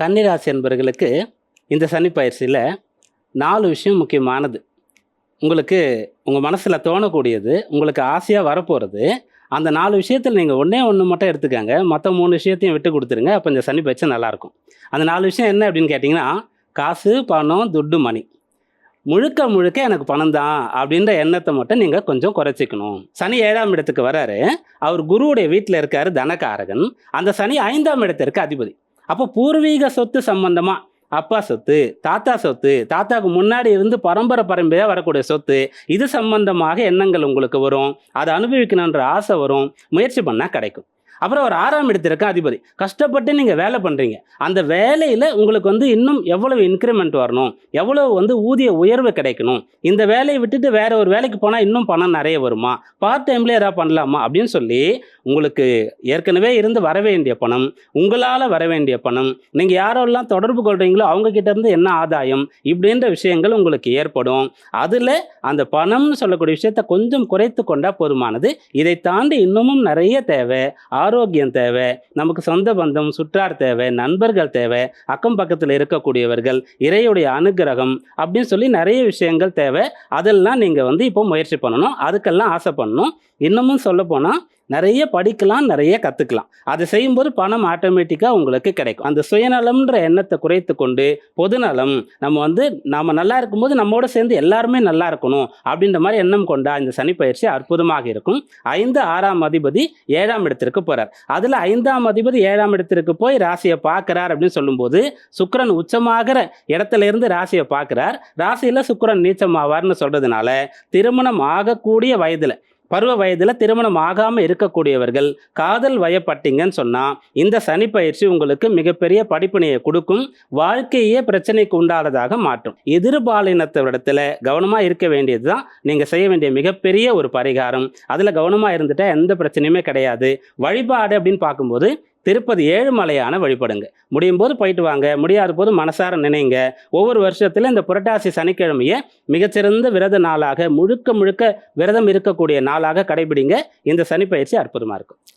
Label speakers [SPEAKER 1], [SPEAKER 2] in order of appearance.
[SPEAKER 1] கன்னிராசி என்பவர்களுக்கு இந்த சனி பயிற்சியில் நாலு விஷயம் முக்கியமானது. உங்களுக்கு உங்கள் மனசில் தோணக்கூடியது உங்களுக்கு ஆசையாக வரப்போகிறது அந்த நாலு விஷயத்தில் நீங்கள் ஒன்றே ஒன்று மட்டும் எடுத்துக்கங்க. மற்ற மூணு விஷயத்தையும் விட்டு கொடுத்துருங்க. அப்போ இந்த சனி பயிற்சி நல்லாயிருக்கும். அந்த நாலு விஷயம் என்ன அப்படின்னு கேட்டிங்கன்னா காசு பணம் துட்டு மணி. முழுக்க முழுக்க எனக்கு பணம் தான் அப்படின்ற எண்ணத்தை மட்டும் நீங்கள் கொஞ்சம் குறைச்சிக்கணும். சனி ஏழாம் இடத்துக்கு வராரு. அவர் குருவுடைய வீட்டில் இருக்காரு தனகாரகன். அந்த சனி ஐந்தாம் இடத்திற்கு அதிபதி. அப்போ பூர்வீக சொத்து சம்பந்தமாக அப்பா சொத்து தாத்தா சொத்து தாத்தாவுக்கு முன்னாடி இருந்து பரம்பரை பரம்பரையாக வரக்கூடிய சொத்து இது சம்பந்தமாக எண்ணங்கள் உங்களுக்கு வரும். அதை அனுபவிக்கணுன்ற ஆசை வரும். முயற்சி பண்ணால் கிடைக்கும். அப்புறம் ஒரு ஆறாம் இடத்திற்கு அதிபதி. கஷ்டப்பட்டு நீங்கள் வேலை பண்ணுறீங்க அந்த வேலையில் உங்களுக்கு வந்து இன்னும் எவ்வளவு இன்க்ரிமெண்ட் வரணும்? எவ்வளவு வந்து ஊதிய உயர்வு கிடைக்கணும்? இந்த வேலையை விட்டுட்டு வேற ஒரு வேலைக்கு போனால் இன்னும் பணம் நிறைய வருமா? பார்ட் டைம்ல ஏதாவது பண்ணலாமா? அப்படின்னு சொல்லி உங்களுக்கு ஏற்கனவே இருந்து வர வேண்டிய பணம் உங்களால் வர வேண்டிய பணம் நீங்கள் யாரெல்லாம் தொடர்பு கொள்கிறீங்களோ அவங்க இருந்து என்ன ஆதாயம் இப்படின்ற விஷயங்கள் உங்களுக்கு ஏற்படும். அதில் அந்த பணம்னு சொல்லக்கூடிய விஷயத்தை கொஞ்சம் குறைத்து கொண்டால் போதுமானது. இதை தாண்டி இன்னமும் நிறைய தேவை. ஆரோக்கியம் தேவை நமக்கு சொந்த பந்தம் சுற்றார் தேவை நண்பர்கள் தேவை அக்கம் பக்கத்தில் இருக்கக்கூடியவர்கள் இறையுடைய அனுகிரகம் அப்படின்னு சொல்லி நிறைய விஷயங்கள் தேவை. அதெல்லாம் நீங்கள் வந்து இப்போ முயற்சி பண்ணணும். அதுக்கெல்லாம் ஆசை பண்ணணும் இன்னமும் சொல்ல போனால் நிறைய படிக்கலாம் நிறைய கற்றுக்கலாம் அதை செய்யும்போது பணம் ஆட்டோமேட்டிக்காக உங்களுக்கு கிடைக்கும். அந்த சுயநலம்ன்ற எண்ணத்தை குறைத்து கொண்டு பொதுநலம் நம்ம வந்து நம்ம நல்லா இருக்கும்போது நம்மோட சேர்ந்து எல்லாருமே நல்லா இருக்கணும் அப்படின்ற மாதிரி எண்ணம் கொண்டா இந்த சனி பயிற்சி அற்புதமாக இருக்கும். ஐந்து ஆறாம் அதிபதி ஏழாம் இடத்திற்கு போகிறார் அதில் ஐந்தாம் அதிபதி ஏழாம் இடத்திற்கு போய் ராசியை பார்க்குறார் அப்படின்னு சொல்லும்போது சுக்கிரன் உச்சமாகிற இடத்துல இருந்து ராசியை பார்க்குறார். ராசியில் சுக்கரன் நீச்சமாவார்னு சொல்கிறதுனால திருமணம் ஆகக்கூடிய வயதில் பருவ வயதில் திருமணம் ஆகாமல் இருக்கக்கூடியவர்கள் காதல் வயப்பட்டீங்கன்னு சொன்னால் இந்த சனி பயிற்சி உங்களுக்கு மிகப்பெரிய படிப்பினையை கொடுக்கும் வாழ்க்கையே பிரச்சனைக்கு உண்டானதாக மாற்றும். எதிர்பாலினத்திடத்தில் கவனமாக இருக்க வேண்டியது தான் நீங்கள் செய்ய வேண்டிய மிகப்பெரிய ஒரு பரிகாரம். அதில் கவனமாக இருந்துட்டால் எந்த பிரச்சனையுமே கிடையாது. வழிபாடு அப்படின்னு பார்க்கும்போது திருப்பதி ஏழுமலையான வழிபடுங்க. முடியும் போது போயிட்டு வாங்க முடியாத போது மனசார நினைங்க. ஒவ்வொரு வருஷத்துல இந்த புரட்டாசி சனிக்கிழமையை மிகச்சிறந்த விரத நாளாக முழுக்க முழுக்க விரதம் இருக்கக்கூடிய நாளாக கடைபிடிங்க. இந்த சனி பயிற்சி அற்புதமாக இருக்கும்.